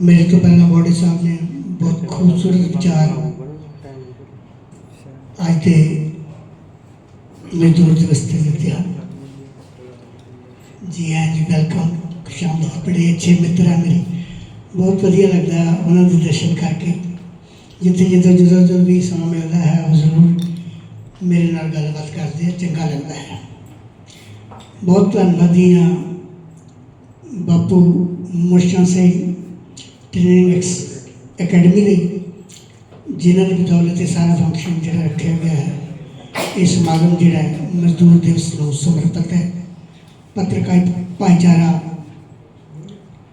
मेरे तो पहला बॉडी साहब ने बहुत खूबसूरत विचार ਅੱਜ ਦੇ ਮਜ਼ਦੂਰ ਦਿਵਸ ਤੇ ਦਿੱਤੇ ਹਨ ਜੀ ਹਾਂ ਜੀ ਵੈਲਕਮ ਸ਼ਾਮ ਬੜੇ ਅੱਛੇ ਮਿੱਤਰ ਆ ਮੇਰੇ ਬਹੁਤ ਵਧੀਆ ਲੱਗਦਾ ਹੈ ਉਹਨਾਂ ਦੇ ਦਰਸ਼ਨ ਕਰਕੇ ਜਿੱਥੇ ਜਿੱਥੇ ਜਦੋਂ ਜਦੋਂ ਵੀ ਸਮਾਂ ਮਿਲਦਾ ਹੈ ਉਹ ਜ਼ਰੂਰ ਮੇਰੇ ਨਾਲ ਗੱਲਬਾਤ ਕਰਦੇ ਆ ਚੰਗਾ ਲੱਗਦਾ ਹੈ ਬਹੁਤ ਧੰਨਵਾਦੀ ਹਾਂ Bapu Murshad Singh training ex- academy ਲਈ ਜਿਨ੍ਹਾਂ ਦੀ ਬਦੌਲਤ ਇਹ ਸਾਰਾ ਫੰਕਸ਼ਨ ਜਿਹੜਾ ਰੱਖਿਆ ਗਿਆ ਹੈ, ਇਹ ਸਮਾਗਮ ਜਿਹੜਾ ਹੈ, ਮਜ਼ਦੂਰ ਦਿਵਸ ਨੂੰ ਸਮਰਪਿਤ ਹੈ। ਪੱਤਰਕਾਰ ਭਾਈਚਾਰਾ,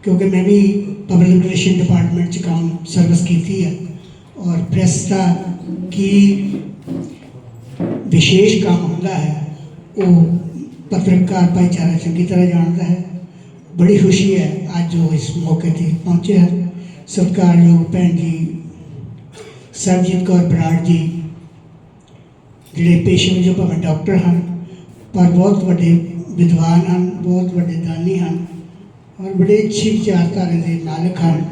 ਕਿਉਂਕਿ ਮੈਂ ਵੀ ਪਬਲਿਕ ਰਿਲੇਸ਼ਨ ਡਿਪਾਰਟਮੈਂਟ 'ਚ ਕੰਮ ਸਰਵਿਸ ਕੀਤੀ ਹੈ ਔਰ ਪ੍ਰੈਸ ਦਾ ਕੀ ਵਿਸ਼ੇਸ਼ ਕੰਮ ਹੁੰਦਾ ਹੈ, ਉਹ ਪੱਤਰਕਾਰ ਭਾਈਚਾਰਾ ਚੰਗੀ ਤਰ੍ਹਾਂ ਜਾਣਦਾ ਹੈ। ਬੜੀ ਖੁਸ਼ੀ ਹੈ ਅੱਜ ਉਹ ਇਸ ਮੌਕੇ ਤੇ ਪਹੁੰਚੇ ਹਨ। ਸਤਿਕਾਰਯੋਗ ਭੈਣ ਜੀ ਸਰਜੀਤ ਕੌਰ ਬਰਾੜ ਜੀ, ਜਿਹੜੇ ਪੇਸ਼ੇ ਵਜੋਂ ਭਾਵੇਂ ਡਾਕਟਰ ਹਨ, ਪਰ ਬਹੁਤ ਵੱਡੇ ਵਿਦਵਾਨ ਹਨ, ਬਹੁਤ ਵੱਡੇ ਦਾਨੀ ਹਨ ਔਰ ਬੜੇ ਅੱਛੀ ਵਿਚਾਰਧਾਰਾ ਦੇ ਮਾਲਕ ਹਨ।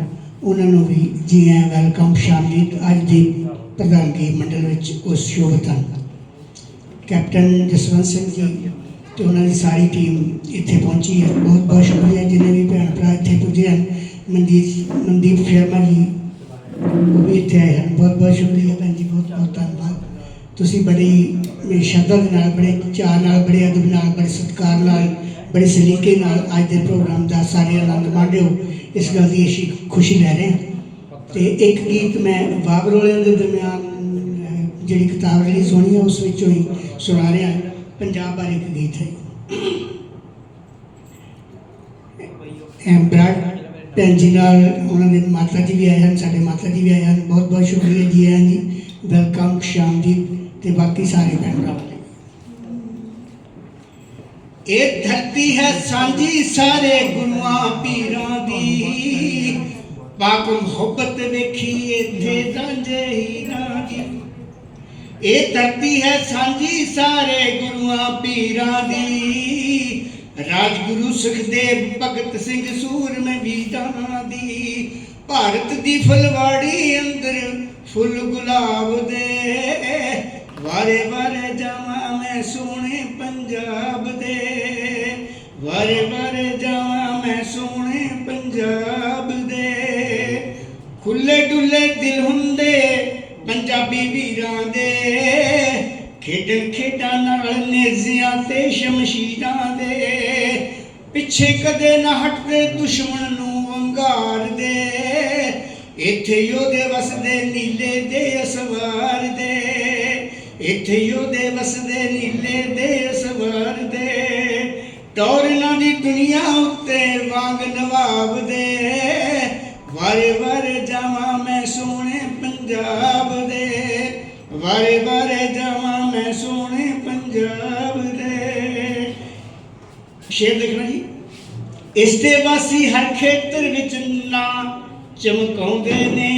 ਉਹਨਾਂ ਨੂੰ ਵੀ ਜੀ ਆਇਆਂ ਵੈਲਕਮ। ਸ਼ਾਮਿਲ ਅੱਜ ਦੀ ਪ੍ਰਧਾਨਗੀ ਮੰਡਲ ਵਿੱਚ ਉਸ ਸ਼ੋਭਤ ਹਨ। ਕੈਪਟਨ ਜਸਵੰਤ ਸਿੰਘ ਜੀ ਤੇ ਉਹਨਾਂ ਦੀ ਸਾਰੀ ਟੀਮ ਇੱਥੇ ਪਹੁੰਚੀ ਹੈ। ਬਹੁਤ ਬਹੁਤ ਸ਼ੁਕਰੀਆ। ਮਨਦੀਪ ਮਨਦੀਪ ਸ਼ਰਮਾ ਜੀ ਉਹ ਵੀ ਇੱਥੇ ਆਏ ਹਨ। ਬਹੁਤ ਬਹੁਤ ਸ਼ੁਕਰੀਆ ਭੈਣ ਜੀ, ਬਹੁਤ ਬਹੁਤ ਧੰਨਵਾਦ। ਤੁਸੀਂ ਬੜੀ ਸ਼ਰਧਾ ਦੇ ਨਾਲ, ਬੜੇ ਚਾਅ ਨਾਲ, ਬੜੇ ਅਦਬ ਨਾਲ, ਬੜੇ ਸਤਿਕਾਰ ਨਾਲ, ਬੜੇ ਸਲੀਕੇ ਨਾਲ ਅੱਜ ਦੇ ਪ੍ਰੋਗਰਾਮ ਦਾ ਸਾਰੇ ਆਨੰਦ ਮਾਣਿਓ ਇਸ ਗੱਲ ਦੀ ਅਸੀਂ ਖੁਸ਼ੀ ਲੈ ਰਹੇ ਹਾਂ। ਤੇ ਇੱਕ ਗੀਤ ਮੈਂ ਬਾਬਰ ਵਾਲਿਆਂ ਦੇ ਦਰਮਿਆਨ ਜਿਹੜੀ ਕਿਤਾਬ ਰਿਲੀਜ਼ ਸੋਹਣੀ ਹੈ ਉਸ ਵਿੱਚੋਂ ਹੀ ਸੁਣਾ ਰਿਹਾ ਪੰਜਾਬ ਬਾਰੇ ਇੱਕ ਗੀਤ ਹੈ। ਐਮਬਰਾਡ ਭੈਣ ਜੀ ਨਾਲ ਉਹਨਾਂ ਦੇ ਮਾਤਾ ਜੀ ਵੀ ਆਏ ਹਨ ਸਾਡੇ ਮਾਤਾ ਜੀ ਵੀ ਆਏ ਹਨ ਬਹੁਤ ਬਹੁਤ ਸ਼ੁਕਰੀਆ ਜੀ ਆਇਆਂ ਜੀ ਵੈਲਕਮ ਸ਼ਾਮਦੀਪ ਤੇ ਬਾਕੀ ਸਾਰੇ ਭੈਣ ਭਰਾਵਾਂ ਲਈ ਇਹ ਧਰਤੀ ਹੈ ਸਾਂਝੀ ਸਾਰੇ ਗੁਰੂਆਂ ਪੀਰਾਂ ਦੀ ਪਾਕ ਮੁਹੱਬਤ ਵੇਖੀ ਇੱਥੇ ਰਾਂਝੇ ਹੀਰਾਂ ਦੀ ਇਹ ਧਰਤੀ ਹੈ ਸਾਂਝੀ ਸਾਰੇ ਗੁਰੂਆਂ ਪੀਰਾਂ ਦੀ ਰਾਜਗੁਰੂ ਸੁਖਦੇਵ ਭਗਤ ਸਿੰਘ ਸੂਰਮੇ ਵੀਰਾਂ ਦੀ। ਭਾਰਤ ਦੀ ਫੁਲਵਾੜੀ ਅੰਦਰ ਫੁੱਲ ਗੁਲਾਬ ਦੇ। ਵਾਰੇ ਵਾਰੇ ਜਾਵਾਂ ਮੈਂ ਸੋਹਣੇ ਪੰਜਾਬ ਦੇ। ਵਾਰੇ ਵਾਰੇ ਜਾਵਾਂ ਮੈਂ ਸੋਹਣੇ ਪੰਜਾਬ ਦੇ। ਖੁੱਲੇ ਡੁੱਲੇ ਦਿਲ ਹੁੰਦੇ ਪੰਜਾਬੀ ਵੀਰਾਂ ਦੇ। ਖੇਡਣ ਖੇਡਾਂ ਨਾਲ ਨੇਜ਼ਿਆਂ ਤੇ ਸ਼ਮਸ਼ੀਰਾਂ ਦੇ, ਪਿੱਛੇ ਕਦੇ ਨਾ ਹਟਦੇ ਦੁਸ਼ਮਣ ਨੂੰ ਵੰਗਾਰਦੇ ਇੱਥੇ ਯੋਧੇ ਵਸਦੇ ਨੀਲੇ ਦੇ ਅਸਵਾਰ ਦੇ, ਇੱਥੇ ਯੋਧੇ ਵਸਦੇ ਨੀਲੇ ਦੇ ਅਸਵਾਰ ਦੇ। ਟੌਰਨਾਂ ਦੀ ਦੁਨੀਆ ਉੱਤੇ ਵਾਂਗ ਨਵਾਬ ਦੇ, ਵਾਰੇ ਵਾਰੇ ਜਾਵਾਂ ਮੈਂ ਸੋਹਣੇ ਪੰਜਾਬ ਸ਼ੇਰ ਦੇਖਣਾ ਜੀ। ਇਸ ਦੇ ਵਾਸੀ ਹਰ ਖੇਤਰ ਵਿੱਚ ਨਾ ਚਮਕਾਉਂਦੇ ਨੇ।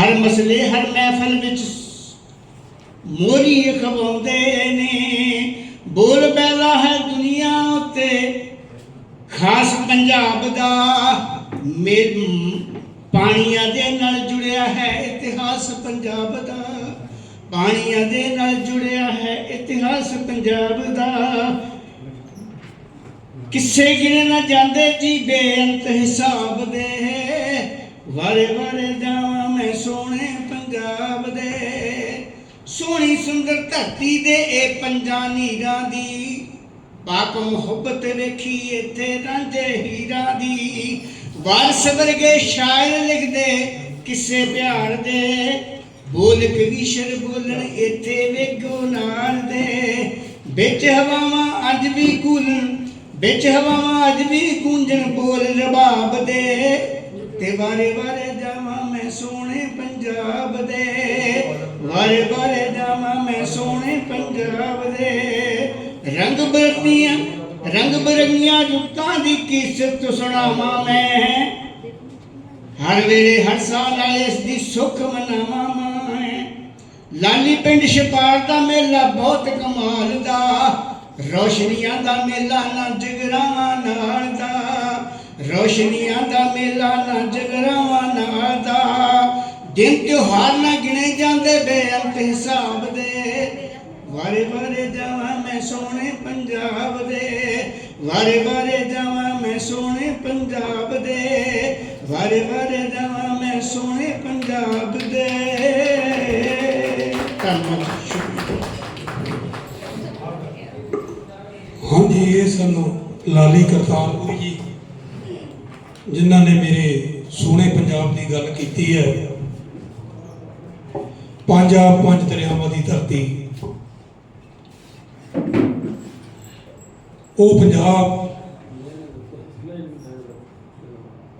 ਹਰ ਮਸਲੇ, ਹਰ ਮਹਿਫਲ ਵਿੱਚ ਮੋਰੀ ਖਵਾਉਂਦੇ ਨੇ। ਬੋਲ ਪੈਦਾ ਹੈ ਦੁਨੀਆ ਉੱਤੇ, ਖਾਸ ਪੰਜਾਬ ਦਾ ਮੇ, ਪਾਣੀਆਂ ਦੇ ਨਾਲ ਜੁੜਿਆ ਹੈ ਇਤਿਹਾਸ ਪੰਜਾਬ ਦਾ। ਪਾਣੀਆਂ ਦੇ ਨਾਲ ਜੁੜਿਆ ਹੈ ਇਤਿਹਾਸ ਪੰਜਾਬ ਦਾ। ਕਿੱਸੇ ਗਿਣੇ ਨਾ ਜਾਂਦੇ ਜੀ ਬੇਅੰਤ ਹਿਸਾਬ ਦੇ। ਵਾਰੇ ਵਾਰੇ ਜਾਵਾਂ ਮੈਂ ਸੋਹਣੇ ਪੰਜਾਬ ਦੇ। ਸੋਹਣੀ ਸੁੰਦਰ ਧਰਤੀ ਦੇ ਇਹ ਪੰਜਾਂ ਨੀਰਾਂ ਦੀ। ਪਾਕ ਮੁਹੱਬਤ ਵੇਖੀ ਇੱਥੇ ਰਾਂਝੇ ਹੀਰਾਂ ਦੀ। ਵਾਰਸ ਵਰਗੇ ਸ਼ਾਇਰ ਲਿਖਦੇ, ਕਿਸੇ ਪਿਆਰ ਦੇ। ਬੋਲ ਕਵੀਸ਼ਰ ਬੋਲਣ, ਇੱਥੇ ਵੇਗੋ ਨਾਲ ਦੇ। ਵਿੱਚ ਹਵਾਵਾਂ ਅੱਜ ਵੀ ਗੂੰਜਣ ਵਿੱਚ ਹਵਾਵਾਂ ਅੱਜ ਵੀ ਗੂੰਜਣ ਬੋਲ ਰਬਾਬ ਦੇ। ਤੇ ਵਾਰੇ ਵਾਰੇ ਜਾਵਾਂ ਮੈਂ ਸੋਹਣੇ ਪੰਜਾਬ ਦੇ। ਵਾਰੇ ਵਾਰੇ ਜਾਵਾਂ ਮੈਂ ਸੋਹਣੇ ਪੰਜਾਬ ਦੇ। ਰੰਗ ਬਰੰਗੀਆਂ ਰੰਗ ਬਰੰਗੀਆਂ ਜੁੱਤਾਂ ਦੀ ਕਿਸਤ ਸੁਣਾਵਾਂ ਮੈਂ। ਹਰ ਵੇਲੇ ਹਰ ਸਾਲ ਆਏ ਇਸ ਦੀ ਸੁੱਖ ਮਨਾਵਾਂ ਮੈਂ। ਲਾਲੀ ਪਿੰਡ ਛਪਾਰ ਦਾ ਮੇਲਾ ਬਹੁਤ ਕਮਾਲ ਦਾ। ਰੋਸ਼ਨੀਆਂ ਦਾ ਮੇਲਾ ਨਾ ਜਗਰਾਵਾਂ ਨਾਲ ਦਾ। ਰੋਸ਼ਨੀਆਂ ਦਾ ਮੇਲਾ ਨਾ ਜਗਰਾਵਾਂ ਨਾਲ ਦਾ। ਦਿਨ ਤਿਉਹਾਰ ਨਾ ਗਿਣੇ ਜਾਂਦੇ ਬੇਅੰਤ ਹਿਸਾਬ ਦੇ। ਵਾਰੇ ਵਾਰੇ ਜਾਵਾਂ ਮੈਂ ਸੋਹਣੇ ਪੰਜਾਬ ਦੇ। ਵਾਰੇ ਵਾਰੇ ਜਾਵਾਂ ਮੈਂ ਸੋਹਣੇ ਪੰਜਾਬ ਦੇ। ਵਾਰੇ ਵਾਰੇ ਜਾਵਾਂ ਮੈਂ ਸੋਹਣੇ ਪੰਜਾਬ ਦੇ। ਹਾਂਜੀ, ਇਹ ਸਨ ਲਾਲੀ ਕਰਤਾਰਪੁਰ ਜੀ, ਜਿਨ੍ਹਾਂ ਨੇ ਮੇਰੇ ਸੋਹਣੇ ਪੰਜਾਬ ਦੀ ਗੱਲ ਕੀਤੀ ਹੈ। ਪੰਜਾਬ ਪੰਜ ਦਰਿਆਵਾਂ ਦੀ ਧਰਤੀ। ਉਹ ਪੰਜਾਬ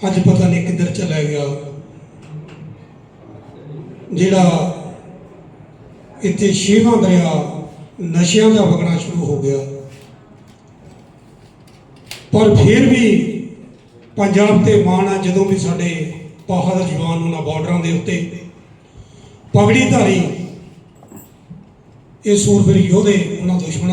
ਅੱਜ ਪਤਾ ਨਹੀਂ ਕਿੱਧਰ ਚਲਾ ਗਿਆ, ਜਿਹੜਾ ਇੱਥੇ ਛੇਵਾਂ ਦਰਿਆ ਨਸ਼ਿਆਂ ਦਾ ਵਗਣਾ ਸ਼ੁਰੂ ਹੋ ਗਿਆ। ਪਰ ਫਿਰ ਵੀ ਪੰਜਾਬ ਤੇ ਮਾਣ ਆ ਜਦੋਂ ਵੀ ਸਾਡੇ ਬਹਾਦਰ ਜਵਾਨ ਉਹਨਾਂ ਬਾਰਡਰਾਂ ਦੇ ਉੱਤੇ ਪਗੜੀ ਧਾਰੀ ਇਹ ਸੂਰਬੀਰ ਯੋਧੇ, ਉਹਨਾਂ ਦੁਸ਼ਮਣਾਂ